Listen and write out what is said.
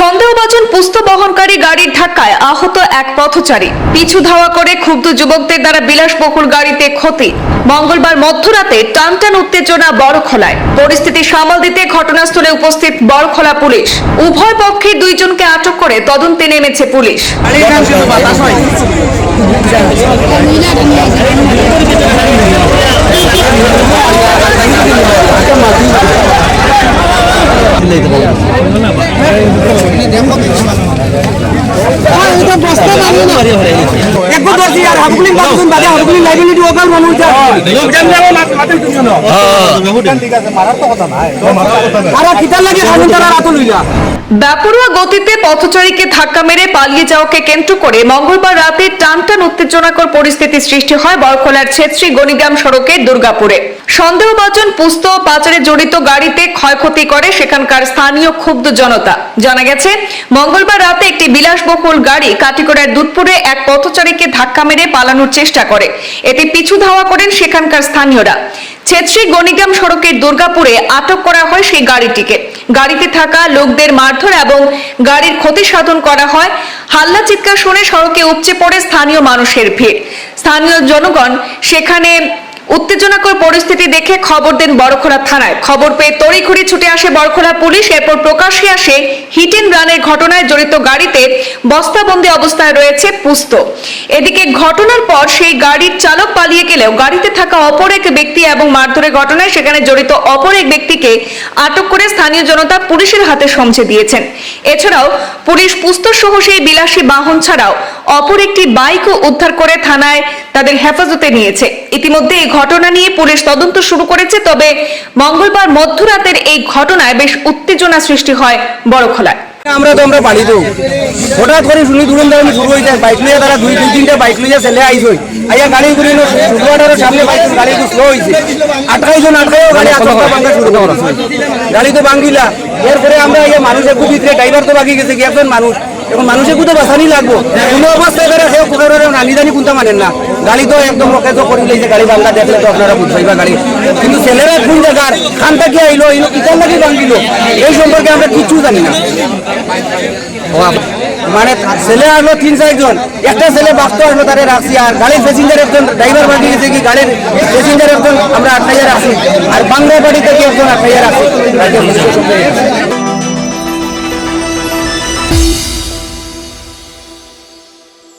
সন্দেহভাজন পুস্ত বহনকারী গাড়ির ধাক্কায় আহত এক পথচারী। পিছু ধাওয়া করে ক্ষুব্ধ যুবকদের দ্বারা বিলাসবহুল গাড়িতে ক্ষতি। মঙ্গলবার মধ্যরাতে টানটান উত্তেজনা বড়খোলায়। পরিস্থিতি সামাল দিতে ঘটনাস্থলে উপস্থিত বড়খোলা পুলিশ। উভয় পক্ষের দুইজনকে আটক করে তদন্তে নেমেছে পুলিশ। এটা বস্তা মানি না একো দর্জি আর হাবগুলিন বাগুন বাজে হাবগুলিন লাইবিলিটি ওকাল মানুষ যা আর কিতার লাগে খানুন তারা রাত লইলা বেপরোয়া গতিতে পথচারীকে ধাক্কা মেরে পালিয়ে যাওয়াকে কেন্দ্র করে মঙ্গলবার রাতে টানটান উত্তেজনাকর পরিস্থিতি সৃষ্টি হয় বরখোলার ছেত্রী গণিগ্রাম সড়কে দুর্গাপুরে। সন্দেহভাজন পুস্ত পাচারে জড়িত গাড়িতে ক্ষয়ক্ষতি করে সেখানকার স্থানীয় ক্ষুব্ধ জনতা। জানা গেছে মঙ্গলবার রাতে একটি বিলাসবহুল গাড়ি কাটিকড়ার দুধপুরে এক পথচারীকে ধাক্কা মেরে পালানোর চেষ্টা করে। এতে পিছু ধাওয়া করেন সেখানকার স্থানীয়রা। ছেত্রী গণিগ্রাম সড়কের দুর্গাপুরে আটক করা হয় সেই গাড়িটিকে। গাড়িতে থাকা লোকদের মারধর এবং গাড়ির ক্ষতি সাধন করা হয়। হাল্লা চিৎকার শুনে সড়কে উপচে পড়ে স্থানীয় মানুষের ভিড়। স্থানীয় জনগণ সেখানে উত্তেজনাকর পরিস্থিতি দেখে খবর দেন বড়খোলা থানায়। খবর পেয়ে তড়িঘড়ি ছুটে আসে বড়খোলা পুলিশ, এরপর প্রকাশ্যে আসে হিট এন্ড রানের ঘটনায় জড়িত গাড়িতে বস্তাবন্দি অবস্থায় রয়েছে পুস্ত। এদিকে ঘটনার পর সেই গাড়ির চালক পালিয়ে গেলেও গাড়িতে থাকা অপর এক ব্যক্তি এবং মারধরের ঘটনায় সেখানে জড়িত অপর এক ব্যক্তিকে আটক করে স্থানীয় জনতা পুলিশের হাতে সমঝে দিয়েছেন। এছাড়াও পুলিশ পুস্তক সহ সেই বিলাসী বাহন ছাড়াও অপর একটি বাইকও উদ্ধার করে থানায় তাদের হেফাজতে নিয়েছে। ইতিমধ্যে এই ঘটনা নিয়ে পুলিশ তদন্ত শুরু করেছে, তবে মঙ্গলবার মধ্যরাতের এই ঘটনায় বেশ উত্তেজনা সৃষ্টি হয় বড়খোলায়। আমরা তো আমরা বাড়ি তো হঠাৎ করে শুনি দুরন দাঁড়ানি শুরু হয়ে যায়। বাইক নিয়ে তারা দুই দুই, তিনটা বাইক নিয়ে ছেলে আইস হই আইয়া গাড়ি করে শুক্রবারের সামনে বাইক গাড়ি তো স্লো হয়েছে আটকাই জন আটকাইও গাড়ি আচমকা ভাঙ্গা শুরু করা গাড়ি তো ভাঙ্গিলা এরপরে আমরা ইয়ে মানুষের খুব ভিতরে ড্রাইভার তো বাকি গেছে, কি একজন মানুষ। এখন মানুষের কোথাও বাঁচানি লাগবো। কোনো অবস্থায় করে সেও কুকারের নানি জানি কোনটা মানেন না। গাড়ি তো একদম রকে তো করি লইছে গাড়ি বাংলা দেখলে তো আপনারা বুঝাইবা গাড়ি। কিন্তু ছেলেরা কোন জায়গার খান থেকে আইলো, ইনো কিতার লাগে ভাঙ্গিল এই সম্পর্কে আমরা কিছু জানি না। মানে ছেলে আসলো তিন চারজন একটা ছেলে বাঁচতে আসলো তারে রাখছি, আর গাড়ির প্যাসেঞ্জার একজন ড্রাইভার বাড়ি গেছে কি, গাড়ির প্যাসেঞ্জার একজন আমরা আটকাইয়া রাখছি, আর বাংলা বাড়ি থেকে একজন আটকাইয়া রাখছি?